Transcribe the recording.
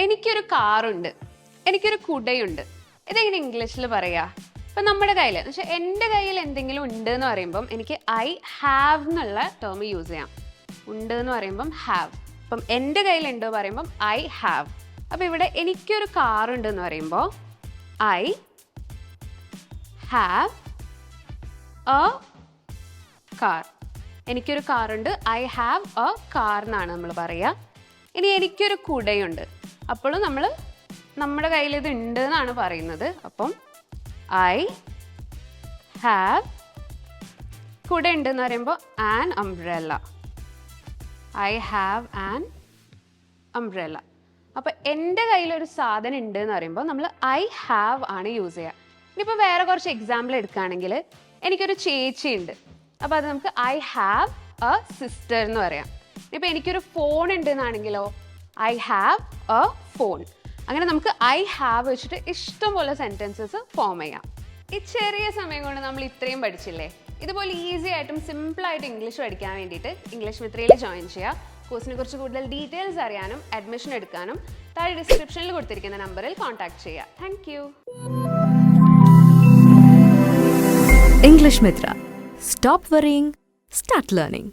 എനിക്കൊരു കാറുണ്ട്. എനിക്കൊരു കുടയുണ്ട്. ഇതെങ്ങനെ ഇംഗ്ലീഷിൽ പറയാ? ഇപ്പം നമ്മുടെ കയ്യിൽ എന്ന് എന്റെ കയ്യിൽ എന്തെങ്കിലും ഉണ്ട് എന്ന് പറയുമ്പം എനിക്ക് ഐ ഹാവ് എന്നുള്ള ടേം യൂസ് ചെയ്യാം. ഉണ്ട് എന്ന് പറയുമ്പം ഹാവ് അപ്പം എന്റെ കയ്യിലുണ്ട് പറയുമ്പം ഐ ഹാവ് അപ്പം ഇവിടെ എനിക്കൊരു കാറുണ്ട് എന്ന് പറയുമ്പോൾ ഐ ഹാവ് എ കാർ എനിക്കൊരു കാറുണ്ട്. ഐ ഹാവ് എ കാർ എന്നാണ് നമ്മൾ പറയുക ഇനി എനിക്കൊരു കുടയുണ്ട്. അപ്പോഴും നമ്മൾ നമ്മുടെ കയ്യിൽ ഇത് ഉണ്ട് എന്നാണ് പറയുന്നത്. അപ്പം ഐ ഹാവ് കൂടെ ഉണ്ട് എന്ന് പറയുമ്പോൾ an umbrella I have an umbrella അപ്പോൾ എന്റെ കയ്യിലൊരു സാധനം ഉണ്ട് എന്ന് പറയുമ്പോൾ നമ്മൾ ഐ ഹാവ് ആണ് യൂസ് ചെയ്യുക ഇനിയിപ്പോൾ വേറെ കുറച്ച് എക്സാമ്പിൾ എടുക്കുകയാണെങ്കിൽ എനിക്കൊരു ചേച്ചി ഉണ്ട്. അപ്പോൾ അത് നമുക്ക് ഐ ഹാവ് എ സിസ്റ്റർ എന്ന് പറയാം. ഇനിയിപ്പോൾ എനിക്കൊരു ഫോൺ ഉണ്ട് എന്നാണെങ്കിലോ ഐ ഹാവ് എ ഫോൺ അങ്ങനെ നമുക്ക് ഐ ഹാവ് വെച്ചിട്ട് ഇഷ്ടംപോലെ സെന്റൻസസ് ഫോം ചെയ്യാം. ഈ ചെറിയ സമയം കൊണ്ട് നമ്മൾ ഇത്രയും പഠിച്ചില്ലേ? ഇതുപോലെ ഈസി ആയിട്ടും സിമ്പിളായിട്ടും ഇംഗ്ലീഷ് പഠിക്കാൻ വേണ്ടിയിട്ട് ഇംഗ്ലീഷ് മിത്രയിൽ ജോയിൻ ചെയ്യുക കോഴ്സിനെ കുറിച്ച് കൂടുതൽ ഡീറ്റെയിൽസ് അറിയാനും അഡ്മിഷൻ എടുക്കാനും താഴെ ഡിസ്ക്രിപ്ഷനിൽ കൊടുത്തിരിക്കുന്ന നമ്പറിൽ കോൺടാക്ട് ചെയ്യുക thank you English Mitra stop worrying, start learning.